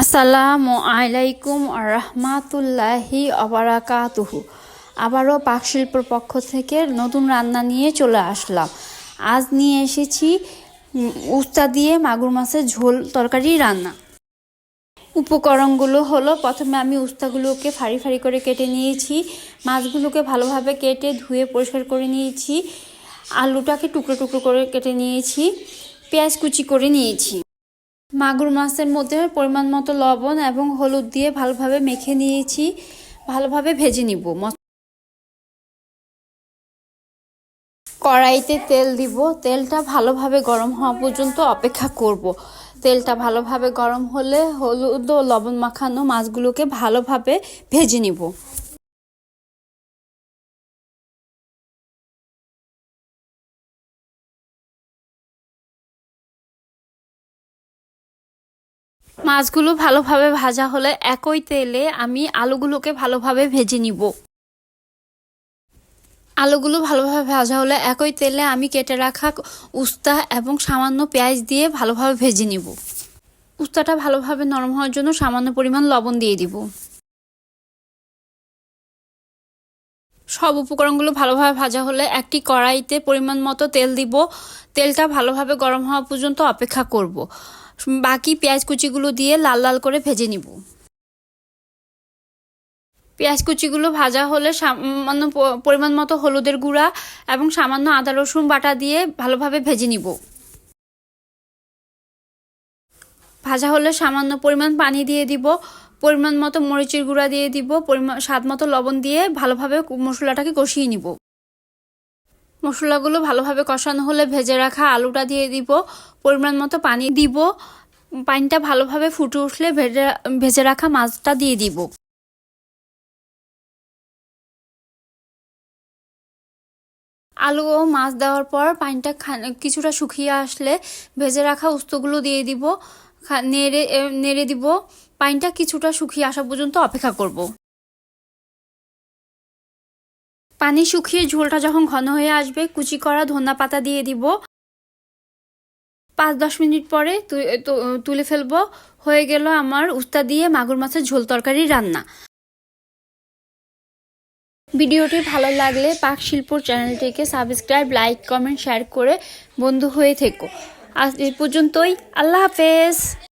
আসসালামু আলাইকুম রহমাতুল্লাহি অবরাকাতুহু। আবারও পাকশিল্পর পক্ষ থেকে নতুন রান্না নিয়ে চলে আসলাম। আজ নিয়ে এসেছি উস্তা দিয়ে মাগুর মাছের ঝোল তরকারি রান্না। উপকরণগুলো হলো, প্রথমে আমি উস্তাগুলোকে ফাড়ি ফাড়ি করে কেটে নিয়েছি। মাছগুলোকে ভালোভাবে কেটে ধুয়ে পরিষ্কার করে নিয়েছি। আলুটাকে টুকরো টুকরো করে কেটে নিয়েছি। পেঁয়াজ কুচি করে নিয়েছি। মাগুর মাছের মধ্যে পরিমাণ মতো লবণ এবং হলুদ দিয়ে ভালোভাবে মেখে নিয়েছি, ভালোভাবে ভেজে নিব। কড়াইতে তেল দিব। তেলটা ভালোভাবে গরম হওয়া পর্যন্ত অপেক্ষা করব। তেলটা ভালোভাবে গরম হলে হলুদ ও লবণ মাখানো মাছগুলোকে ভালোভাবে ভেজে নিব। মাছগুলো ভালোভাবে ভাজা হলে একই তেলে আমি আলুগুলোকে ভালোভাবে ভেজে নিব। আলুগুলো ভালোভাবে ভাজা হলে একই তেলে আমি কেটে রাখা উস্তা এবং সামান্য পেঁয়াজ দিয়ে ভালোভাবে ভেজে নিব। উস্তাটা ভালোভাবে নরম হওয়ার জন্য সামান্য পরিমাণ লবণ দিয়ে দিব। সব উপকরণগুলো ভালোভাবে ভাজা হলে একটি কড়াইতে পরিমাণ মতো তেল দিব। তেলটা ভালোভাবে গরম হওয়া পর্যন্ত অপেক্ষা করব। বাকি পেঁয়াজ কুচিগুলো দিয়ে লাল লাল করে ভেজে নিব। পেঁয়াজ কুচিগুলো ভাজা হলে সামান্য পরিমাণ মতো হলুদের গুঁড়া এবং সামান্য আদা, রসুন বাটা দিয়ে ভালোভাবে ভেজে নিব। ভাজা হলে সামান্য পরিমাণ পানি দিয়ে দিব। পরিমাণ মতো মরিচের গুঁড়া দিয়ে দিব পরিমাণ স্বাদ মতো লবণ দিয়ে ভালোভাবে মশলাটাকে কষিয়ে নিব। মশলাগুলো ভালোভাবে কষানো হলে ভেজে রাখা আলুটা দিয়ে দিব, পরিমাণ মতো পানি দিব, পানিটা ভালোভাবে ফুটে উঠলে ভেজে ভেজে রাখা মাছটা দিয়ে দিব। আলু ও মাছ দেওয়ার পর পানিটা কিছুটা শুকিয়ে আসলে ভেজে রাখা উস্তগুলো দিয়ে দিব নেড়ে নেড়ে দিব। পানিটা কিছুটা শুকিয়ে আসা পর্যন্ত অপেক্ষা করব। পানি শুকিয়ে ঝোলটা যখন ঘন হয়ে আসবে, কুচি করা ধনিয়া পাতা দিয়ে দিব। পাঁচ দশ মিনিট পরে তুলে ফেলব। হয়ে গেল আমার উস্তা দিয়ে মাগুর মাছের ঝোল তরকারি রান্না। ভিডিওটি ভালো লাগলে পাক শিল্পর চ্যানেলটিকে সাবস্ক্রাইব, লাইক, কমেন্ট, শেয়ার করে বন্ধু হয়ে থেকো। আজ এই পর্যন্তই। আল্লাহ হাফেজ।